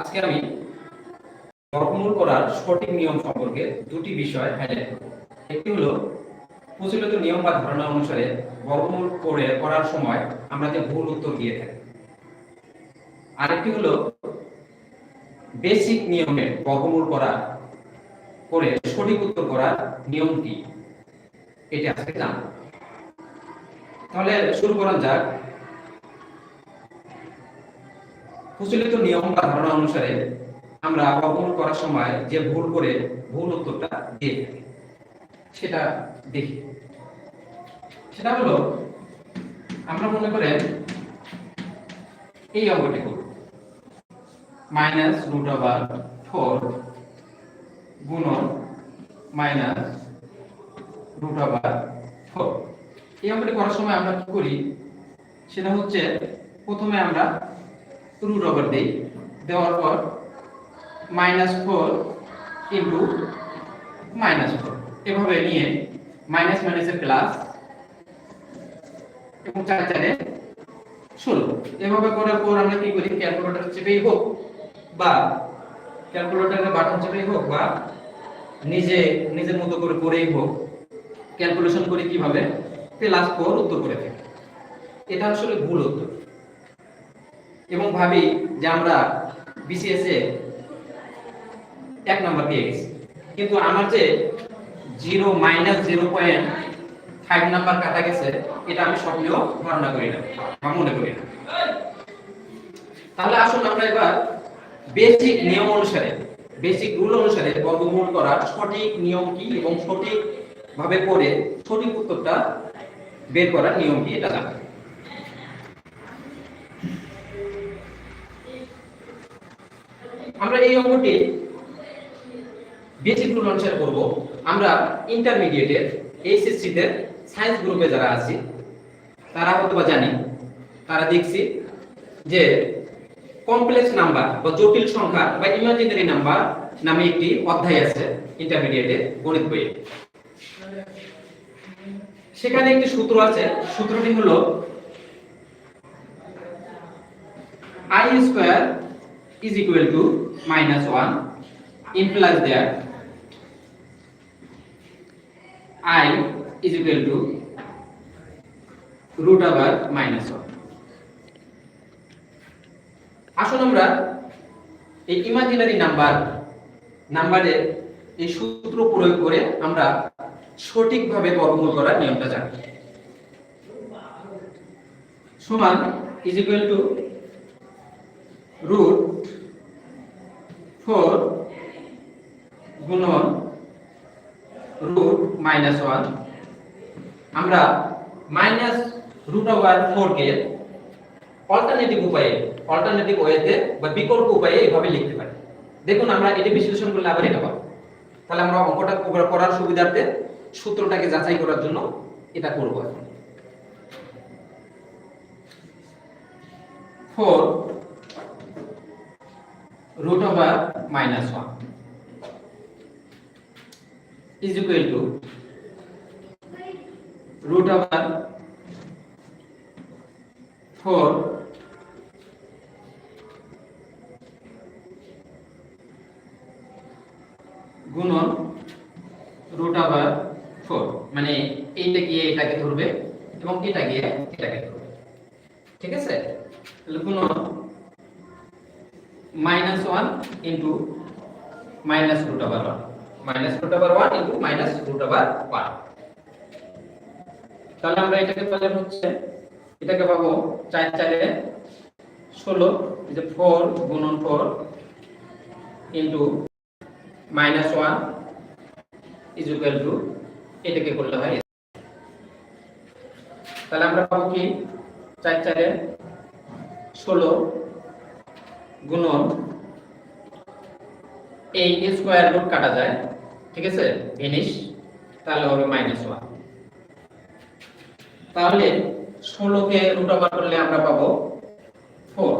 আজকে আমি বর্গমূল করার সঠিক নিয়ম সম্পর্কে দুটি বিষয় হাইলাইট করব। একটি হলো, প্রচলিত নিয়ম বা ধারণা অনুসারে বর্গমূল করে করার সময় আমরা যে ভুল উত্তর দিয়ে থাকি। আরেকটি হলো বেসিক নিয়মে বর্গমূল করা, করে সঠিক উত্তর করার নিয়ম কি এটা আজকে জানব। তাহলে শুরু করা যাক। প্রচলিত নিয়ম বা ধারণা অনুসারে আমরা বর্গমূল করার সময় যে ভুল করে ভুল উত্তরটা দিয়ে সেটা দেখি। সেটা হলো, আমরা মনে করেন এই অঙ্কটি করব। মাইনাস রুট ওভার ফোর গুণন মাইনাস রুট ওভার ফোর। এই অঙ্কটি করার সময় আমরা কি করি? সেটা হচ্ছে প্রথমে আমরা রুট ওভার দিই দেওয়ার পর minus four into minus four এভাবে নিয়ে মাইনাস মাইনাসের প্লাস এবং চার চারে ষোলো। এভাবে করার পর আমরা কি করি? ক্যালকুলেটর চেপেই হোক বা ক্যালকুলেটরের বাটন চেপেই হোক বা নিজে, নিজের মতো করে করেই হোক ক্যালকুলেশন করে কীভাবে? প্লাস ফোর উত্তর করে থাকি এটা আসলে ভুল উত্তর। এবং ভাবি যে আমরা বিসিএস এ এক নম্বর পেয়ে গেছি। কিন্তু আমার যে zero minus zero point five number কাটা গেছে, এটা আমি স্বপ্নেও ধারণা করি না বা মনে করি না। তাহলে আসুন আমরা এবার বেসিক নিয়ম অনুসারে বেসিক রুল অনুসারে বর্গমূল করার সঠিক নিয়ম কি এবং সঠিক ভাবে করে সঠিক উত্তরটা বের করার নিয়ম কি এটা জানা আমরা এই অঙ্কটি বেসিক রুল অনুসারে করব। আমরা ইন্টারমিডিয়েটের এইচএসসি তে সায়েন্স গ্রুপে যারা আছি, তারা হয়তো বা জানি। তারা দেখছি যে কমপ্লেক্স নাম্বার বা জটিল সংখ্যা বা ইমাজিনারি নাম্বার নামে একটি অধ্যায় আছে ইন্টারমিডিয়েটে গণিত বইয়ে। সেখানে একটি সূত্র আছে, সূত্রটি হলো i square is equal to minus 1 implies that i is equal to root over minus 1 আসুন আমরা এই ইমাজিনারি নাম্বার নাম্বারের এই সূত্র প্রয়োগ করে আমরা সঠিকভাবে বর্গমূল করার নিয়মটা জানি। সমান is equal to root four গুণন রুট মাইনাস ওয়ান। আমরা মাইনাস রুট ওভার ফোর কে অল্টারনেটিভ উপায়ে অল্টারনেটিভ ওয়েতে বা বিকল্প উপায়ে এভাবে লিখতে পারি। দেখুন, আমরা এটি বিশ্লেষণ করলে আবার এটা পাবো। তাহলে আমরা অঙ্কটা করার সুবিধার্থে সূত্রটাকে যাচাই করার জন্য এটা করব four root over minus 1 is equal to root over 4 গুণন root over 4 মানে এইটা গিয়ে এটাকে ধরবে এবং এটা গিয়ে এটাকে ধরবে। ঠিক আছে? তাহলে গুণন minus 1 into minus root over 1 minus root over 1 into minus root over 1 তাহলে আমরা এটাকে পেলে হচ্ছে এটাকে পাবো 4 চারে 16 এই যে 4 গুণন 4 into minus 1 is equal to এটাকে করলে হয় তাহলে আমরা পাবো কি 4 চারে 16 গুণন এই স্কোয়ার রুট কাটা যায়, ঠিক আছে? ফিনিশ তাহলে হবে মাইনাস ওয়ান তাহলে ষোলোকে রুট ওভার করলে আমরা পাবো ফোর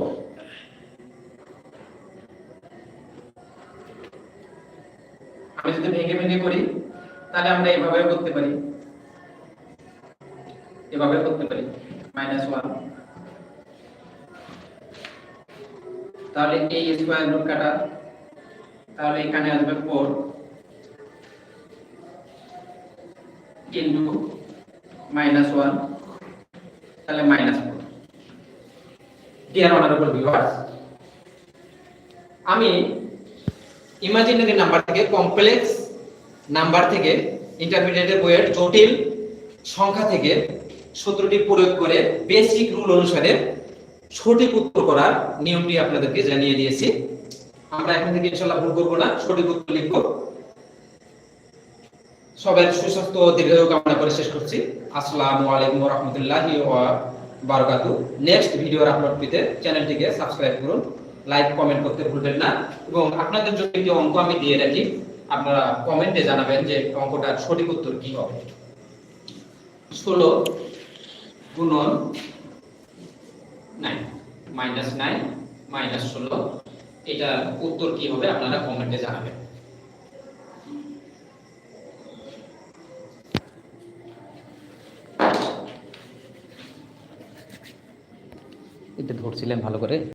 আমি যদি ভেঙে ভেঙে করি, তাহলে আমরা এভাবে করতে পারি। এভাবে করতে পারি। মাইনাস ওয়ান তাহলে এই স্কোয়ার রুট কাটা, তাহলে এখানে আসবে ফোর ইন্টু মাইনাস ওয়ান তাহলে minus four dear honourable viewers আমি ইমাজিনারি নাম্বার থেকে কমপ্লেক্স নাম্বার থেকে ইন্টারমিডিয়েটের বইয়ের জটিল সংখ্যা থেকে সূত্রটি প্রয়োগ করে বেসিক রুল অনুসারে সঠিক উত্তর করার নিয়মটি আপনাদেরকে জানিয়ে দিয়েছি। আমরা এখন থেকে ইনশাআল্লাহ ভুল করব না, সঠিক উত্তর লিখব। সবাই সুস্বাস্থ্য দীর্ঘায়ু কামনা করে শেষ করছি। আসসালামু আলাইকুম রহমতুল্লাহি বারাকাতু নেক্সট ভিডিওর আপলোড পেতে চ্যানেলটিকে সাবস্ক্রাইব করুন, লাইক, কমেন্ট করতে ভুলবেন না। এবং আপনাদের জন্য একটি অঙ্ক আমি দিয়ে রাখি। আপনারা কমেন্টে জানাবেন যে অঙ্কটার সঠিক উত্তর কি হবে। ষোলো গুণন মাইনাস নাইন মাইনাস ষোলো। এটা উত্তর কি হবে আপনারা কমেন্টে জানাবেন। এটা ধরছিলেন ভালো করে।